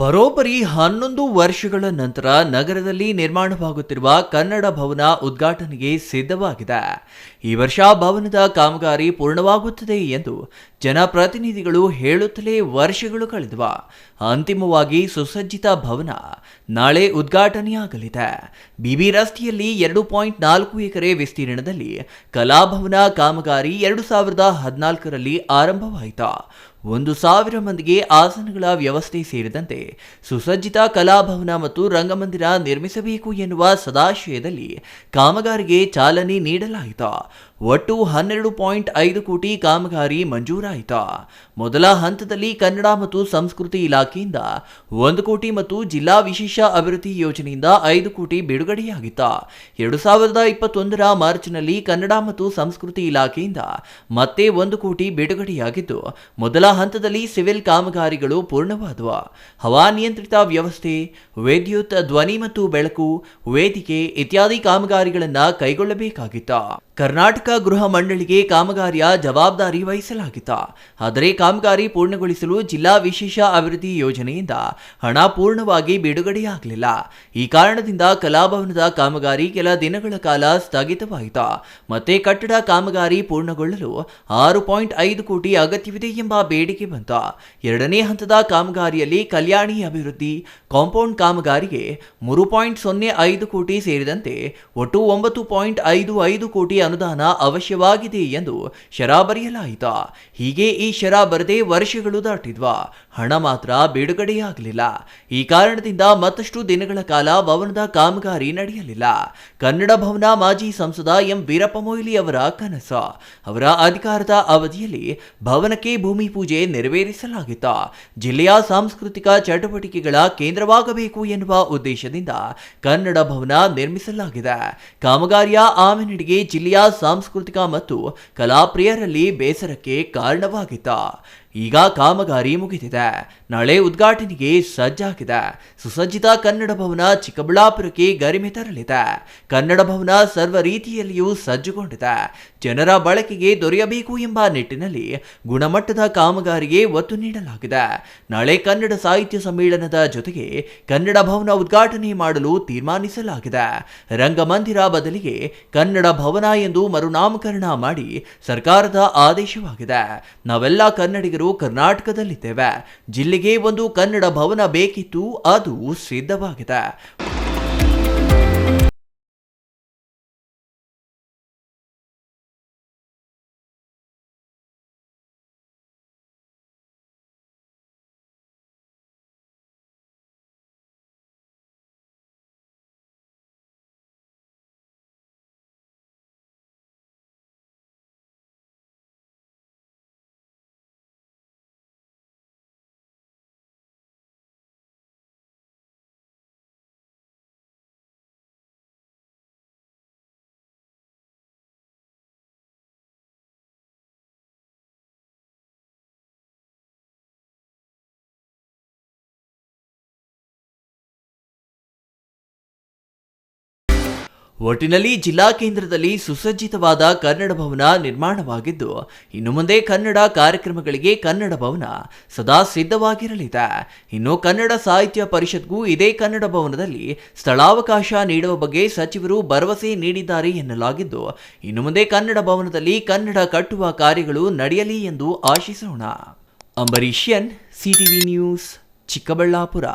ಬರೋಬ್ಬರಿ ಹನ್ನೊಂದು ವರ್ಷಗಳ ನಂತರ ನಗರದಲ್ಲಿ ನಿರ್ಮಾಣವಾಗುತ್ತಿರುವ ಕನ್ನಡ ಭವನ ಉದ್ಘಾಟನೆಗೆ ಸಿದ್ಧವಾಗಿದೆ. ಈ ವರ್ಷ ಭವನದ ಕಾಮಗಾರಿ ಪೂರ್ಣವಾಗುತ್ತದೆ ಎಂದು ಜನಪ್ರತಿನಿಧಿಗಳು ಹೇಳುತ್ತಲೇ ವರ್ಷಗಳು ಕಳೆದವ ಅಂತಿಮವಾಗಿ ಸುಸಜ್ಜಿತ ಭವನ ನಾಳೆ ಉದ್ಘಾಟನೆಯಾಗಲಿದೆ. ಬಿಬಿ ರಸ್ತೆಯಲ್ಲಿ ಎರಡು ಪಾಯಿಂಟ್ ನಾಲ್ಕು ಎಕರೆ ವಿಸ್ತೀರ್ಣದಲ್ಲಿ ಕಲಾಭವನ ಕಾಮಗಾರಿ ಎರಡು ಸಾವಿರದ ಹದಿನಾಲ್ಕರಲ್ಲಿ ಆರಂಭವಾಯಿತು. ಒಂದು ಸಾವಿರ ಮಂದಿಗೆ ಆಸನಗಳ ವ್ಯವಸ್ಥೆ ಸೇರಿದಂತೆ ಸುಸಜ್ಜಿತ ಕಲಾಭವನ ಮತ್ತು ರಂಗಮಂದಿರ ನಿರ್ಮಿಸಬೇಕು ಎನ್ನುವ ಸದಾಶಯದಲ್ಲಿ ಕಾಮಗಾರಿಗೆ ಚಾಲನೆ ನೀಡಲಾಯಿತು. ಒಟ್ಟು ಹನ್ನೆರಡು ಪಾಯಿಂಟ್ ಐದು ಕೋಟಿ ಕಾಮಗಾರಿ ಮಂಜೂರಾಯಿತು. ಮೊದಲ ಹಂತದಲ್ಲಿ ಕನ್ನಡ ಮತ್ತು ಸಂಸ್ಕೃತಿ ಇಲಾಖೆಯಿಂದ ಒಂದು ಕೋಟಿ ಮತ್ತು ಜಿಲ್ಲಾ ವಿಶೇಷ ಅಭಿವೃದ್ಧಿ ಯೋಜನೆಯಿಂದ ಐದು ಕೋಟಿ ಬಿಡುಗಡೆಯಾಗಿತ್ತು. ಎರಡು ಸಾವಿರದ ಇಪ್ಪತ್ತೊಂದರ ಮಾರ್ಚ್ನಲ್ಲಿ ಕನ್ನಡ ಮತ್ತು ಸಂಸ್ಕೃತಿ ಇಲಾಖೆಯಿಂದ ಮತ್ತೆ ಒಂದು ಕೋಟಿ ಬಿಡುಗಡೆಯಾಗಿದ್ದು, ಮೊದಲ ಹಂತದಲ್ಲಿ ಸಿವಿಲ್ ಕಾಮಗಾರಿಗಳು ಪೂರ್ಣವಾದವು. ಹವಾನಿಯಂತ್ರಿತ ವ್ಯವಸ್ಥೆ ವಿದ್ಯುತ್ ಧ್ವನಿ ಮತ್ತು ಬೆಳಕು ವೇದಿಕೆ ಇತ್ಯಾದಿ ಕಾಮಗಾರಿಗಳನ್ನು ಕೈಗೊಳ್ಳಬೇಕಾಗಿತ್ತು. ಕರ್ನಾಟಕ ಗೃಹ ಮಂಡಳಿಗೆ ಕಾಮಗಾರಿಯ ಜವಾಬ್ದಾರಿ ವಹಿಸಲಾಗಿತ್ತು. ಆದರೆ ಕಾಮಗಾರಿ ಪೂರ್ಣಗೊಳಿಸಲು ಜಿಲ್ಲಾ ವಿಶೇಷ ಅಭಿವೃದ್ಧಿ ಯೋಜನೆಯಿಂದ ಹಣ ಪೂರ್ಣವಾಗಿ ಬಿಡುಗಡೆಯಾಗಲಿಲ್ಲ. ಈ ಕಾರಣದಿಂದ ಕಲಾಭವನದ ಕಾಮಗಾರಿ ಕೆಲ ದಿನಗಳ ಕಾಲ ಸ್ಥಗಿತವಾಯಿತು. ಮತ್ತೆ ಕಟ್ಟಡ ಕಾಮಗಾರಿ ಪೂರ್ಣಗೊಳ್ಳಲು ಆರು ಪಾಯಿಂಟ್ ಐದು ಕೋಟಿ ಅಗತ್ಯವಿದೆ ಎಂಬ ಬೇಡಿಕೆ ಬಂತು. ಎರಡನೇ ಹಂತದ ಕಾಮಗಾರಿಯಲ್ಲಿ ಕಲ್ಯಾಣಿ ಅಭಿವೃದ್ಧಿ ಕಾಂಪೌಂಡ್ ಕಾಮಗಾರಿಗೆ ಮೂರು ಪಾಯಿಂಟ್ ಸೊನ್ನೆ ಐದು ಕೋಟಿ ಸೇರಿದಂತೆ ಒಟ್ಟು ಒಂಬತ್ತು ಪಾಯಿಂಟ್ ಐದು ಐದು ಕೋಟಿ ಅನುದಾನ ಅವಶ್ಯವಾಗಿದೆ ಎಂದು ಶರ ಬರೆಯಲಾಯಿತ. ಹೀಗೆ ಈ ಶರ ಬರದೆ ವರ್ಷಗಳು ದಾಟಿದ್ವಾ. ಹಣ ಮಾತ್ರ ಬಿಡುಗಡೆಯಾಗಲಿಲ್ಲ. ಈ ಕಾರಣದಿಂದ ಮತ್ತಷ್ಟು ದಿನಗಳ ಕಾಲ ಭವನದ ಕಾಮಗಾರಿ ನಡೆಯಲಿಲ್ಲ. ಕನ್ನಡ ಭವನ ಮಾಜಿ ಸಂಸದ ಎಂ ವೀರಪ್ಪ ಮೊಯ್ಲಿ ಅವರ ಕನಸು. ಅವರ ಅಧಿಕಾರದ ಅವಧಿಯಲ್ಲಿ ಭವನಕ್ಕೆ ಭೂಮಿ ಪೂಜೆ ನೆರವೇರಿಸಲಾಗಿತ್ತು. ಜಿಲ್ಲೆಯ ಸಾಂಸ್ಕೃತಿಕ ಚಟುವಟಿಕೆಗಳ ಕೇಂದ್ರವಾಗಬೇಕು ಎನ್ನುವ ಉದ್ದೇಶದಿಂದ ಕನ್ನಡ ಭವನ ನಿರ್ಮಿಸಲಾಗಿದೆ. ಕಾಮಗಾರಿಯ ಆಮೆನಡಿಗೆ ಜಿಲ್ಲೆಯ ಸಾಂಸ್ಕೃತಿಕ ಮತ್ತು ಕಲಾಪ್ರಿಯರಲ್ಲಿ ಬೇಸರಕ್ಕೆ ಕಾರಣವಾಗಿತ್ತು ಈಗ ಕಾಮಗಾರಿ ಮುಗಿದಿದೆ. ನಾಳೆ ಉದ್ಘಾಟನೆಗೆ ಸಜ್ಜಾಗಿದೆ. ಸುಸಜ್ಜಿತ ಕನ್ನಡ ಭವನ ಚಿಕ್ಕಬಳ್ಳಾಪುರಕ್ಕೆ ಗರಿಮೆ ತರಲಿದೆ. ಕನ್ನಡ ಭವನ ಸರ್ವ ರೀತಿಯಲ್ಲಿಯೂ ಸಜ್ಜುಗೊಂಡಿದೆ. ಜನರ ಬಳಕೆಗೆ ದೊರೆಯಬೇಕು ಎಂಬ ನಿಟ್ಟಿನಲ್ಲಿ ಗುಣಮಟ್ಟದ ಕಾಮಗಾರಿಗೆ ಒತ್ತು ನೀಡಲಾಗಿದೆ. ನಾಳೆ ಕನ್ನಡ ಸಾಹಿತ್ಯ ಸಮ್ಮೇಳನದ ಜೊತೆಗೆ ಕನ್ನಡ ಭವನ ಉದ್ಘಾಟನೆ ಮಾಡಲು ತೀರ್ಮಾನಿಸಲಾಗಿದೆ. ರಂಗಮಂದಿರ ಬದಲಿಗೆ ಕನ್ನಡ ಭವನ ಎಂದು ಮರುನಾಮಕರಣ ಮಾಡಿ ಸರ್ಕಾರದ ಆದೇಶವಾಗಿದೆ. ನಾವೆಲ್ಲ ಕನ್ನಡಿಗರು ಕರ್ನಾಟಕದಲ್ಲಿದ್ದೇವೆ. ಜಿಲ್ಲೆಗೆ ಒಂದು ಕನ್ನಡ ಭವನ ಬೇಕಿತ್ತು ಅದು ಸಿದ್ಧವಾಗಿದೆ. ಒಟ್ಟಿನಲ್ಲಿ ಜಿಲ್ಲಾ ಕೇಂದ್ರದಲ್ಲಿ ಸುಸಜ್ಜಿತವಾದ ಕನ್ನಡ ಭವನ ನಿರ್ಮಾಣವಾಗಿದ್ದು, ಇನ್ನು ಮುಂದೆ ಕನ್ನಡ ಕಾರ್ಯಕ್ರಮಗಳಿಗೆ ಕನ್ನಡ ಭವನ ಸದಾ ಸಿದ್ಧವಾಗಿರಲಿದೆ. ಇನ್ನು ಕನ್ನಡ ಸಾಹಿತ್ಯ ಪರಿಷತ್ಗೂ ಇದೇ ಕನ್ನಡ ಭವನದಲ್ಲಿ ಸ್ಥಳಾವಕಾಶ ನೀಡುವ ಬಗ್ಗೆ ಸಚಿವರು ಭರವಸೆ ನೀಡಿದ್ದಾರೆ ಎನ್ನಲಾಗಿದ್ದು, ಇನ್ನು ಮುಂದೆ ಕನ್ನಡ ಭವನದಲ್ಲಿ ಕನ್ನಡ ಕಟ್ಟುವ ಕಾರ್ಯಗಳು ನಡೆಯಲಿ ಎಂದು ಆಶಿಸೋಣ. ಅಂಬರೀಷಿಯನ್ ಸಿಟಿವಿ ನ್ಯೂಸ್, ಚಿಕ್ಕಬಳ್ಳಾಪುರ.